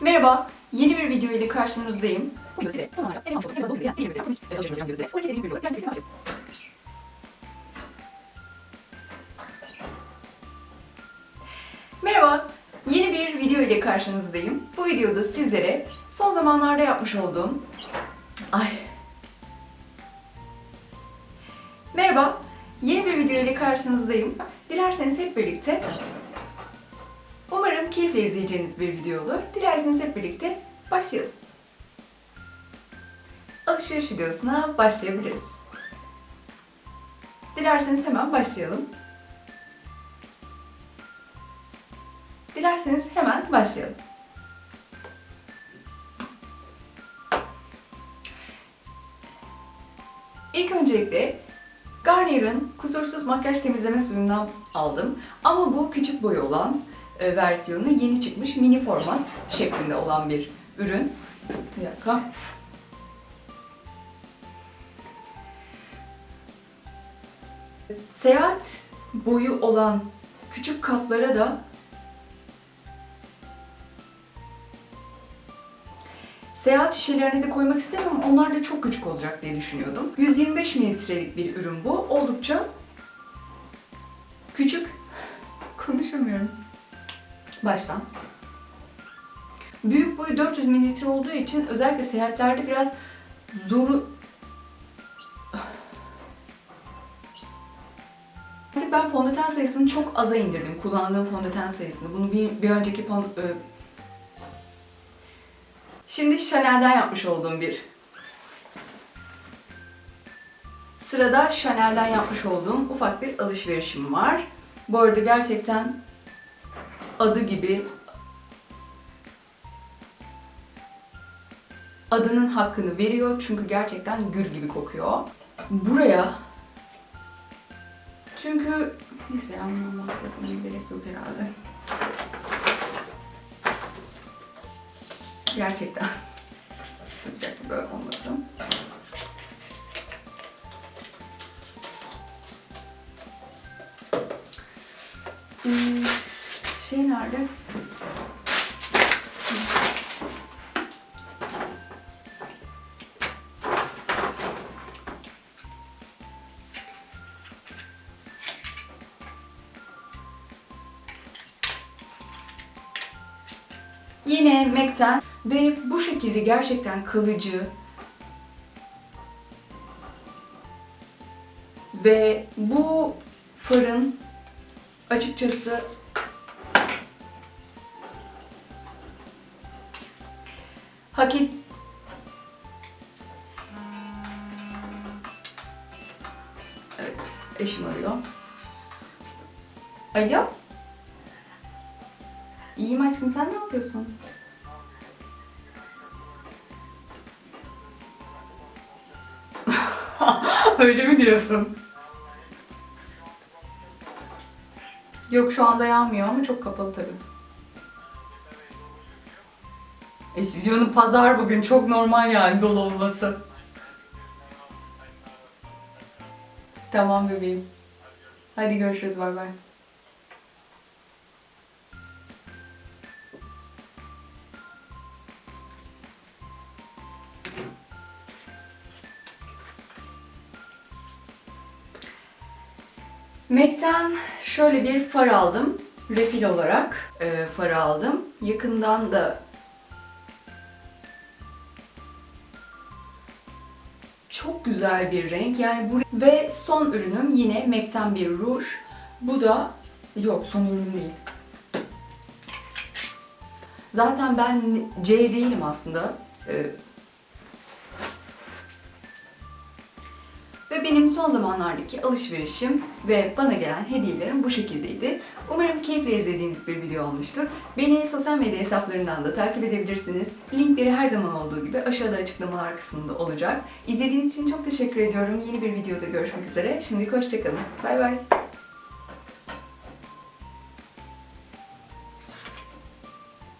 Merhaba, yeni bir video ile karşınızdayım. E. Merhaba, yeni bir video ile karşınızdayım. Bu videoda sizlere son zamanlarda yapmış olduğum... Ay... Merhaba, yeni bir video ile karşınızdayım. Dilerseniz hep birlikte Umarım keyifle izleyeceğiniz bir video olur. Dilerseniz hep birlikte başlayalım. Alışveriş videosuna başlayabiliriz. Dilerseniz hemen başlayalım. Dilerseniz hemen başlayalım. İlk öncelikle Garnier'ın kusursuz makyaj temizleme suyundan aldım. Ama bu küçük boyu olan e, versiyonu yeni çıkmış mini format şeklinde olan bir ürün. Bir dakika. Seyahat boyu olan küçük kaplara da Seyahat şişelerine de koymak istemem. Onlar da çok küçük olacak diye düşünüyordum. 125 mililitrelik bir ürün bu. Oldukça küçük. Konuşamıyorum. Baştan. Büyük boyu 400 mililitre olduğu için özellikle seyahatlerde biraz zoru... Artık ben fondöten sayısını çok aza indirdim. Kullandığım fondöten sayısını. Bunu bir, bir önceki fon... Şimdi Chanel'den yapmış olduğum bir Sırada Chanel'den yapmış olduğum ufak bir alışverişim var. Bu arada gerçekten adı gibi adının hakkını veriyor çünkü gerçekten gül gibi kokuyor. Buraya çünkü neyse anlamaz yapmaya gerek yok herhalde. Gerçekten. Böyle olmasın. Hmm, şey nerede? Yine MAC'ten ve bu şekilde gerçekten kalıcı ve bu farın açıkçası hak et Evet, eşim arıyor. Alo? İyiyim aşkım, sen ne yapıyorsun? Öyle mi diyorsun? Yok şu anda yağmıyor ama çok kapalı tabii. E stüdyonun pazar bugün çok normal yani dolu olması. Tamam bebeğim. Hadi görüşürüz bay bay. MAC'ten şöyle bir far aldım. Refil olarak e, far aldım. Yakından da çok güzel bir renk. Yani bu ve son ürünüm yine MAC'ten bir ruj. Bu da yok son ürün değil. Zaten ben C değilim aslında. E, benim son zamanlardaki alışverişim ve bana gelen hediyelerim bu şekildeydi. Umarım keyifle izlediğiniz bir video olmuştur. Beni sosyal medya hesaplarından da takip edebilirsiniz. Linkleri her zaman olduğu gibi aşağıda açıklamalar kısmında olacak. İzlediğiniz için çok teşekkür ediyorum. Yeni bir videoda görüşmek üzere. Şimdi hoşçakalın. Bay bay.